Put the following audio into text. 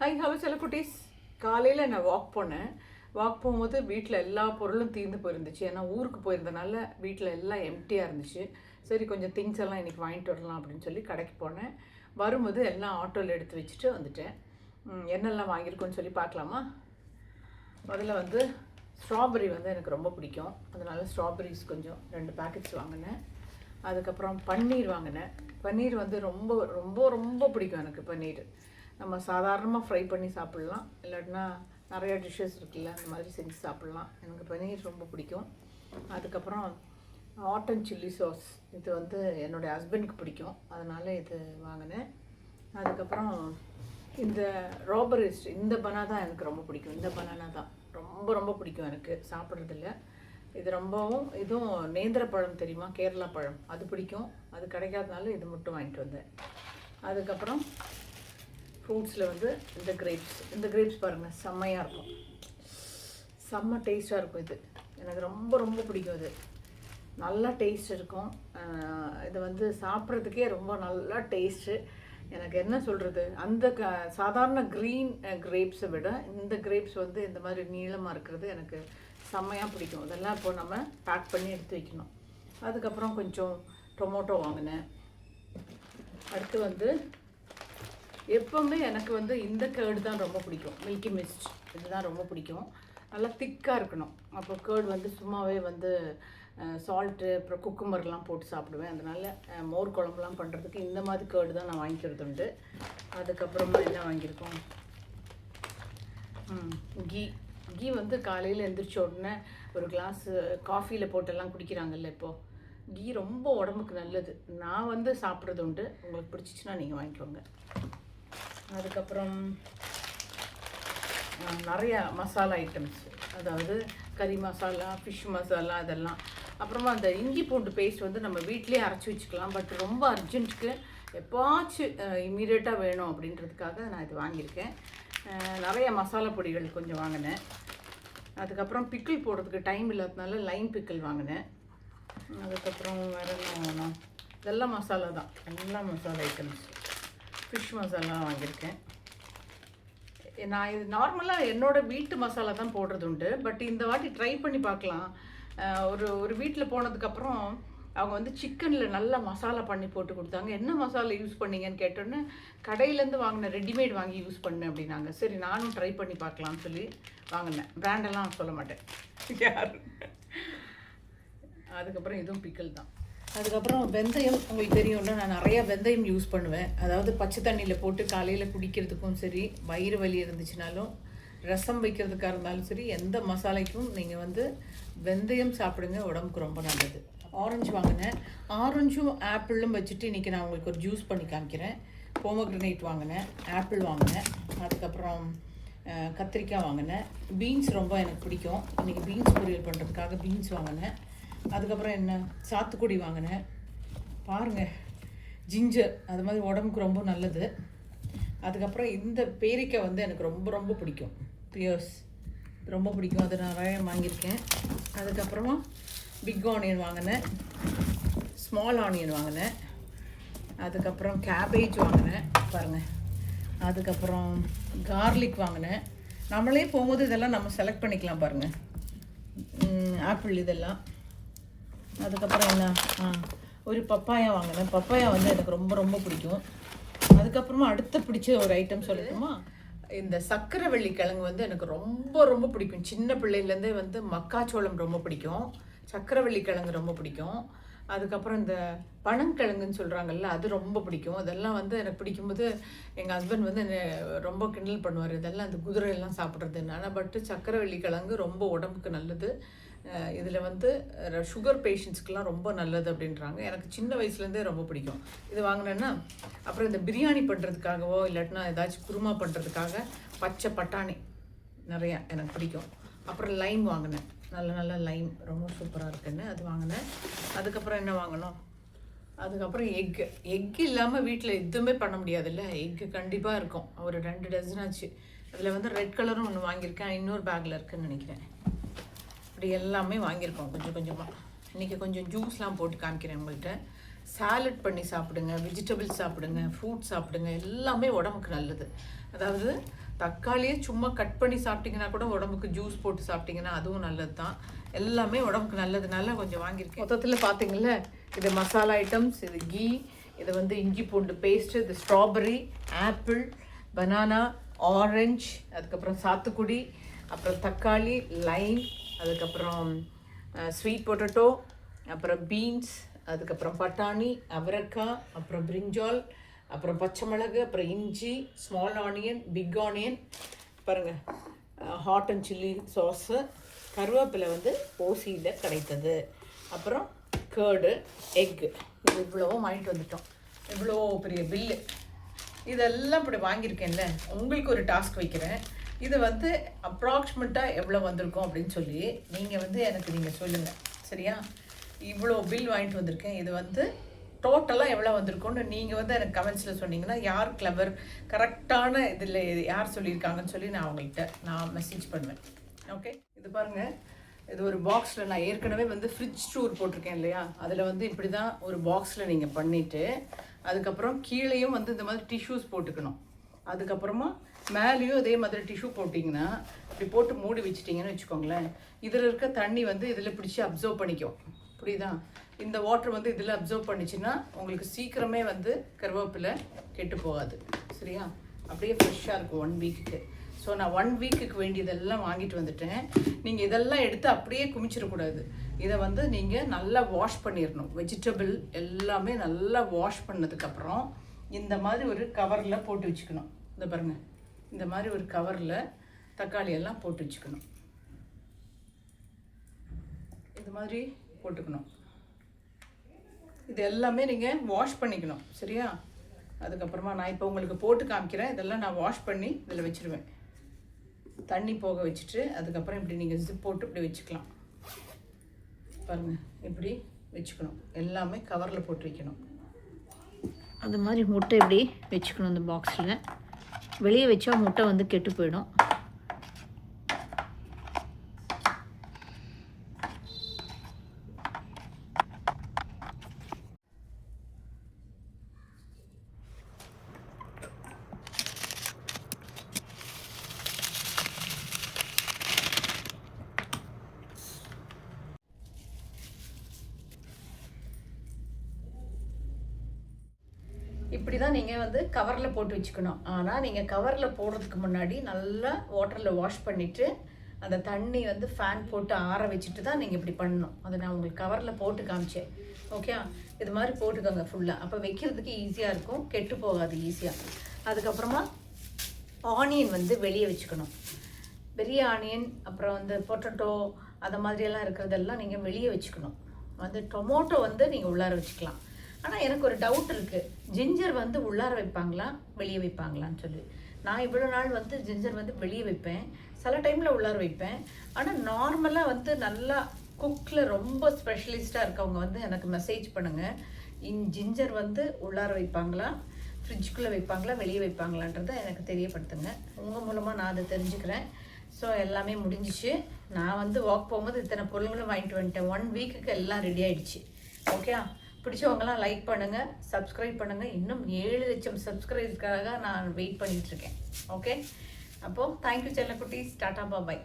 Hi hello சில குட்டீஸ் காலையில் நான் வாக் போனேன். வாக் போகும்போது வீட்டில் எல்லா பொருளும் தீர்ந்து போயிருந்துச்சு. ஏன்னா ஊருக்கு போயிருந்தனால வீட்டில் எல்லாம் எம்டியாக இருந்துச்சு. சரி கொஞ்சம் திங்ஸ் எல்லாம் இன்றைக்கி வாங்கிட்டு வரலாம் அப்படின்னு சொல்லி கடைக்கு போனேன். வரும்போது எல்லாம் ஆட்டோவில் எடுத்து வச்சுட்டு வந்துட்டேன். என்னெல்லாம் வாங்கியிருக்கோன்னு சொல்லி பார்க்கலாமா? முதல்ல வந்து ஸ்ட்ராபெரி வந்து எனக்கு ரொம்ப பிடிக்கும். அதனால ஸ்ட்ராபெரிஸ் கொஞ்சம் ரெண்டு பேக்கெட்ஸ் வாங்கினேன். அதுக்கப்புறம் பன்னீர் வாங்கினேன். பன்னீர் வந்து ரொம்ப ரொம்ப ரொம்ப பிடிக்கும் எனக்கு பன்னீர். நம்ம சாதாரணமாக ஃப்ரை பண்ணி சாப்பிட்லாம். இல்லாட்டினா நிறையா டிஷ்ஷஸ் இருக்குல்ல அந்த மாதிரி செஞ்சு சாப்பிட்லாம். எனக்கு பனீர் ரொம்ப பிடிக்கும். அதுக்கப்புறம் ஹாட் அண்ட் சில்லி சாஸ் இது வந்து என்னுடைய ஹஸ்பண்டுக்கு பிடிக்கும். அதனால் இது வாங்கினேன். அதுக்கப்புறம் இந்த ராபரிஸ்ட் இந்த பனா தான் எனக்கு ரொம்ப பிடிக்கும். இந்த பனானா தான். ரொம்ப ரொம்ப பிடிக்கும் எனக்கு சாப்பிட்றதில்ல இது ரொம்பவும் இதுவும் நேந்திர பழம் தெரியுமா? கேரளா பழம். அது பிடிக்கும். அது கிடைக்காதனால இது மட்டும் வாங்கிட்டு வந்தேன். அதுக்கப்புறம் ஃப்ரூட்ஸில் வந்து இந்த கிரேப்ஸ் இந்த கிரேப்ஸ் பாருங்கள் செம்மையாக இருக்கும். செம்ம டேஸ்ட்டாக இருக்கும் இது. எனக்கு ரொம்ப ரொம்ப பிடிக்கும் இது. நல்லா டேஸ்ட் இருக்கும். இது வந்து சாப்பிட்றதுக்கே ரொம்ப நல்லா டேஸ்ட்டு எனக்கு என்ன சொல்கிறது அந்த க சாதாரண க்ரீன் கிரேப்ஸை விட இந்த கிரேப்ஸ் வந்து இந்த மாதிரி நீளமாக இருக்கிறது எனக்கு செம்மையாக பிடிக்கும். இதெல்லாம் இப்போ நம்ம பேக் பண்ணி எடுத்து வைக்கணும். அதுக்கப்புறம் கொஞ்சம் டொமோட்டோ வாங்கினேன். அடுத்து வந்து எப்பவுமே எனக்கு வந்து இந்த கேர்டு தான் ரொம்ப பிடிக்கும். மில்கி மிஸ்ட் இதுதான் ரொம்ப பிடிக்கும். நல்லா திக்காக இருக்கணும். அப்போ கேர்டு வந்து சும்மாவே வந்து சால்ட்டு அப்புறம் குக்கும்பர்லாம் போட்டு சாப்பிடுவேன். அதனால் மோர் குழம்புலாம் பண்ணுறதுக்கு இந்த மாதிரி கேர்டு தான் நான் வாங்கிக்கிறது உண்டு. அதுக்கப்புறமா என்ன வாங்கியிருக்கோம்? கீ. கீ வந்து காலையில் எந்திரிச்ச உடனே ஒரு கிளாஸ் காஃபியில் போட்டெல்லாம் குடிக்கிறாங்கல்ல இப்போது கீ ரொம்ப உடம்புக்கு நல்லது. நான் வந்து சாப்பிட்றது உண்டு. உங்களுக்கு பிடிச்சிச்சின்னா நீங்கள் வாங்கிக்கோங்க. அதுக்கப்புறம் அஹ், நிறைய மசாலா ஐட்டம்ஸ் அதாவது கறி மசாலா ஃபிஷ் மசாலா இதெல்லாம். அப்புறமா அந்த இஞ்சி பூண்டு பேஸ்ட் வந்து நம்ம வீட்டிலேயே அரைச்சி வச்சுக்கலாம். பட் ரொம்ப அர்ஜென்ட்டுக்கு எப்போச்சும் இம்மீடியட்டாக வேணும் அப்படின்றதுக்காக நான் இது வாங்கியிருக்கேன். நிறைய மசாலா பொடிகள் கொஞ்சம் வாங்கினேன். அதுக்கப்புறம் பிக்கிள் போடுறதுக்கு டைம் இல்லாததுனால லைன் பிக்கிள் வாங்கினேன். அதுக்கப்புறம் வேறு என்ன இதெல்லாம் மசாலா தான். எல்லாம் மசாலா ஐட்டம்ஸ் ஃபிஷ் மசாலா வாங்கியிருக்கேன். நான் இது நார்மலாக என்னோடய வீட்டு மசாலா தான் போடுறது உண்டு பட் இந்த வாட்டி ட்ரை பண்ணி பார்க்கலாம். ஒரு ஒரு வீட்டில் போனதுக்கப்புறம் அவங்க வந்து சிக்கனில் நல்லா மசாலா பண்ணி போட்டு கொடுத்தாங்க. என்ன மசாலா யூஸ் பண்ணீங்கன்னு கேட்டோன்னே கடையிலேருந்து வாங்கின ரெடிமேட் வாங்கி யூஸ் பண்ணேன் அப்படின்னாங்க. சரி நானும் ட்ரை பண்ணி பார்க்கலாம்னு சொல்லி வாங்கினேன். பிராண்டெல்லாம் சொல்ல மாட்டேன். யார்? அதுக்கப்புறம் இதுவும் பிக்கல் தான். அதுக்கப்புறம் வெந்தயம் உங்களுக்கு தெரியும்ல நான் நிறைய வெந்தயம் யூஸ் பண்ணுவேன். அதாவது பச்சை தண்ணியில் போட்டு காலையில் குடிக்கிறதுக்கும் சரி வயிறு வலி இருந்துச்சுனாலும் ரசம் வைக்கிறதுக்காக இருந்தாலும் சரி எந்த மசாலைக்கும் நீங்கள் வந்து வெந்தயம் சாப்பிடுங்க உடம்புக்கு ரொம்ப நல்லது. ஆரஞ்சு வாங்கினேன். ஆரஞ்சும் ஆப்பிளும் வச்சுட்டு இன்றைக்கி நான் உங்களுக்கு ஒரு ஜூஸ் பண்ணி காமிக்கிறேன். போமோக்ரனைட் வாங்கினேன் ஆப்பிள் வாங்கினேன். அதுக்கப்புறம் கத்திரிக்காய் வாங்கினேன். பீன்ஸ் ரொம்ப எனக்கு பிடிக்கும். இன்றைக்கி பீன்ஸ் பொரியல் பண்ணுறதுக்காக பீன்ஸ் வாங்கினேன். அதுக்கப்புறம் என்ன? சாத்துக்குடி வாங்கினேன். பாருங்கள் ஜிஞ்சர் அது மாதிரி உடம்புக்கு ரொம்ப நல்லது. அதுக்கப்புறம் இந்த பேரிக்காய் வந்து எனக்கு ரொம்ப ரொம்ப பிடிக்கும். பியர்ஸ் ரொம்ப பிடிக்கும். அது நான் நிறைய வாங்கியிருக்கேன். அதுக்கப்புறமா பிக் ஆனியன் வாங்கினேன். ஸ்மால் ஆனியன் வாங்கினேன். அதுக்கப்புறம் கேபேஜ் வாங்கினேன். பாருங்கள் அதுக்கப்புறம் கார்லிக் வாங்கினேன். நம்மளே போகும்போது இதெல்லாம் நம்ம செலக்ட் பண்ணிக்கலாம் பாருங்கள் ஆப்பிள் இதெல்லாம். அதுக்கப்புறம் என்ன? ஆ ஒரு பப்பாயா வாங்கினேன். பப்பாயா வந்து எனக்கு ரொம்ப ரொம்ப பிடிக்கும். அதுக்கப்புறமா அடுத்து பிடிச்ச ஒரு ஐட்டம் சொல்லட்டுமா? இந்த சக்கரவள்ளி கிழங்கு வந்து எனக்கு ரொம்ப ரொம்ப பிடிக்கும். சின்ன பிள்ளையிலேருந்தே வந்து மக்காச்சோளம் ரொம்ப பிடிக்கும். சக்கரவள்ளி கிழங்கு ரொம்ப பிடிக்கும். அதுக்கப்புறம் இந்த பனங்கிழங்குன்னு சொல்கிறாங்கல்ல அது ரொம்ப பிடிக்கும். அதெல்லாம் வந்து எனக்கு பிடிக்கும்போது எங்கள் ஹஸ்பண்ட் வந்து என்னை ரொம்ப கிண்டல் பண்ணுவார். இதெல்லாம் அந்த குதிரையெல்லாம் சாப்பிட்றது ஆனால் பட்டு சக்கரை கிழங்கு ரொம்ப உடம்புக்கு நல்லது. இதில் வந்து சுகர் பேஷண்ட்ஸ்க்கெலாம் ரொம்ப நல்லது அப்படின்றாங்க. எனக்கு சின்ன வயசுலேருந்தே ரொம்ப பிடிக்கும். இது வாங்கினேன்னா அப்புறம் இந்த பிரியாணி பண்ணுறதுக்காகவோ இல்லாட்டினா ஏதாச்சும் குருமா பண்ணுறதுக்காக பச்சை பட்டாணி நிறையா எனக்கு பிடிக்கும். அப்புறம் லைம் வாங்கினேன். நல்ல நல்ல லைம் ரொம்ப சூப்பராக இருக்குன்னு அது வாங்கினேன். அதுக்கப்புறம் என்ன வாங்கினோம்? அதுக்கப்புறம் எக்கு எக் இல்லாமல் வீட்டில் எதுவுமே பண்ண முடியாதுல்ல. எக்கு கண்டிப்பாக இருக்கும். ஒரு ரெண்டு டசன் ஆச்சு. அதில் வந்து ரெட் கலரும் ஒன்று வாங்கியிருக்கேன். இன்னொரு பேக்கில் இருக்குதுன்னு நினைக்கிறேன். இப்படி எல்லாமே வாங்கியிருக்கோம் கொஞ்சம் கொஞ்சமாக இன்றைக்கி கொஞ்சம் ஜூஸ்லாம் போட்டு காமிக்கிறேன் உங்கள்கிட்ட. சாலட் பண்ணி சாப்பிடுங்க வெஜிடபிள்ஸ் சாப்பிடுங்க ஃப்ரூட் சாப்பிடுங்க எல்லாமே உடம்புக்கு நல்லது. அதாவது தக்காளியே சும்மா கட் பண்ணி சாப்பிட்டிங்கன்னா கூட உடம்புக்கு ஜூஸ் போட்டு சாப்பிட்டிங்கன்னா அதுவும் நல்லது தான் எல்லாமே உடம்புக்கு நல்லதுனால கொஞ்சம் வாங்கியிருக்கேன். மொத்தத்தில் பார்த்தீங்களா இது மசாலா ஐட்டம்ஸ் இது கீ இது வந்து இஞ்சி பூண்டு பேஸ்ட் இது ஸ்ட்ராபெரி ஆப்பிள் பனானா ஆரஞ்சு அதுக்கப்புறம் சாத்துக்குடி அப்புறம் தக்காளி லைம் அதுக்கப்புறம் ஸ்வீட் பொட்டேட்டோ அப்புறம் பீன்ஸ் அதுக்கப்புறம் பட்டாணி அவரைக்காய் அப்புறம் பிரிஞ்சால் அப்புறம் பச்சை மிளகு அப்புறம் இஞ்சி ஸ்மால் ஆனியன் பிக் ஆனியன் பாருங்கள் ஹாட் அண்ட் சில்லி சாஸு கருவேப்பிலை வந்து ஓசியில் கிடைத்தது. அப்புறம் கேர்டு எக்கு இது இவ்வளவும் வாங்கிட்டு வந்துட்டோம். இவ்வளோ பெரிய பில்லு இதெல்லாம் இப்படி வாங்கியிருக்கேன்ல உங்களுக்கு ஒரு டாஸ்க் வைக்கிறேன். இது வந்து அப்ராக்சிமேட்டாக எவ்வளோ வந்திருக்கும் அப்படின்னு சொல்லி நீங்கள் வந்து எனக்கு நீங்கள் சொல்லுங்கள் சரியா? இவ்வளோ பில் வாங்கிட்டு வந்திருக்கேன். இது வந்து டோட்டலாக எவ்வளோ வந்திருக்கும்னு நீங்கள் வந்து எனக்கு கமெண்ட்ஸில் சொன்னீங்கன்னா யார் கிளவர் கரெக்டான இதில் யார் சொல்லியிருக்காங்கன்னு சொல்லி நான் அவங்கள்ட்ட நான் மெசேஜ் பண்ணுவேன். ஓகே இது பாருங்கள் இது ஒரு பாக்ஸில் நான் ஏற்கனவே வந்து ஃப்ரிட்ஜ் டூர் போட்டிருக்கேன் இல்லையா? அதில் வந்து இப்படி தான் ஒரு பாக்ஸில் நீங்கள் பண்ணிவிட்டு அதுக்கப்புறம் கீழேயும் வந்து இந்த மாதிரி டிஷ்யூஸ் போட்டுக்கணும். அதுக்கப்புறமா மேலேயும் அதே மாதிரி டிஷ்யூ போட்டிங்கன்னா இப்படி போட்டு மூடி வச்சிட்டிங்கன்னு வச்சுக்கோங்களேன் இதில் இருக்க தண்ணி வந்து இதில் பிடிச்சி அப்சர்வ் பண்ணிக்கும். புரியுதா? இந்த வாட்டர் வந்து இதில் அப்சர்வ் பண்ணிச்சுன்னா உங்களுக்கு சீக்கிரமே வந்து கருவேப்பிலை கெட்டு போகாது. சரியா? அப்படியே ஃப்ரெஷ்ஷாக இருக்கும் ஒன் வீக்குக்கு ஸோ நான் ஒன் வீக்குக்கு வேண்டியதெல்லாம் வாங்கிட்டு வந்துட்டேன். நீங்கள் இதெல்லாம் எடுத்து அப்படியே குமிச்சிடக்கூடாது. இதை வந்து நீங்கள் நல்லா வாஷ் பண்ணிடணும். வெஜிடபிள் எல்லாமே நல்லா வாஷ் பண்ணதுக்கப்புறம் இந்த மாதிரி ஒரு கவரில் போட்டு வச்சுக்கணும். இந்த பாருங்கள் இந்த மாதிரி ஒரு கவரில் தக்காளி எல்லாம் போட்டு வச்சுக்கணும். இது மாதிரி போட்டுக்கணும். இது எல்லாமே நீங்கள் வாஷ் பண்ணிக்கணும் சரியா? அதுக்கப்புறமா நான் இப்போ உங்களுக்கு போட்டு காமிக்கிறேன். இதெல்லாம் நான் வாஷ் பண்ணி இதில் வச்சுருவேன். தண்ணி போக வச்சுட்டு அதுக்கப்புறம் இப்படி நீங்கள் ஜிப் போட்டு இப்படி வச்சுக்கலாம். பாருங்கள் இப்படி வச்சுக்கணும். எல்லாமே கவரில் போட்டு வைக்கணும். அது மாதிரி முட்டை இப்படி வச்சுக்கணும் இந்த பாக்ஸில் வெளியே வச்சா முட்டை வந்து கெட்டு போயிடும் இப்படி தான் நீங்கள் வந்து கவரில் போட்டு வச்சுக்கணும். ஆனால் நீங்கள் கவரில் போடுறதுக்கு முன்னாடி நல்லா வாட்டரில் வாஷ் பண்ணிவிட்டு அந்த தண்ணி வந்து ஃபேன் போட்டு ஆற வச்சுட்டு தான் நீங்கள் இப்படி பண்ணணும். அதை நான் உங்களுக்கு கவரில் போட்டு காமிச்சேன். ஓகே இது மாதிரி போட்டுக்கோங்க ஃபுல்லாக அப்போ வைக்கிறதுக்கு ஈஸியாக இருக்கும். கெட்டு போகாது ஈஸியாக அதுக்கப்புறமா ஆனியன் வந்து வெளியே வச்சுக்கணும். பெரிய ஆனியன் அப்புறம் வந்து பொட்டட்டோ அந்த மாதிரியெல்லாம் இருக்கிறதெல்லாம் நீங்கள் வெளியே வச்சுக்கணும். வந்து டொமோட்டோ வந்து நீங்கள் உள்ளார வச்சுக்கலாம். ஆனால் எனக்கு ஒரு டவுட் இருக்குது ஜிஞ்சர் வந்து உள்ளார வைப்பாங்களா? வெளியே வைப்பாங்களான்னு சொல்லி. நான் இவ்வளோ நாள் வந்து ஜிஞ்சர் வந்து வெளியே வைப்பேன். சில டைமில் உள்ளார வைப்பேன். ஆனால் நார்மலாக வந்து நல்லா குக்கில் ரொம்ப ஸ்பெஷலிஸ்ட்டாக இருக்கவங்க வந்து எனக்கு மெசேஜ் பண்ணுங்கள் இன் ஜிஞ்சர் வந்து உள்ளார வைப்பாங்களா? ஃப்ரிட்ஜுக்குள்ளே வைப்பாங்களா? வெளியே வைப்பாங்களான்றதை எனக்கு தெரியப்படுத்துங்க. உங்கள் மூலமாக நான் அதை தெரிஞ்சுக்கிறேன். ஸோ எல்லாமே முடிஞ்சிச்சு. நான் வந்து வாக் போகும்போது இத்தனை பொருளுங்களும் வாங்கிட்டு வந்துட்டேன். ஒன் வீக்குக்கு எல்லாம் ரெடி ஆகிடுச்சு ஓகே பிடிச்சவங்கலாம் லைக் பண்ணுங்கள் சப்ஸ்கிரைப் பண்ணுங்கள் இன்னும் ஏழு லட்சம் சப்ஸ்கிரைபருக்காக நான் வெயிட் பண்ணிகிட்ருக்கேன் ஓகே அப்போது தேங்க்யூ செல்லக்குட்டி. டாட்டா பாபாய்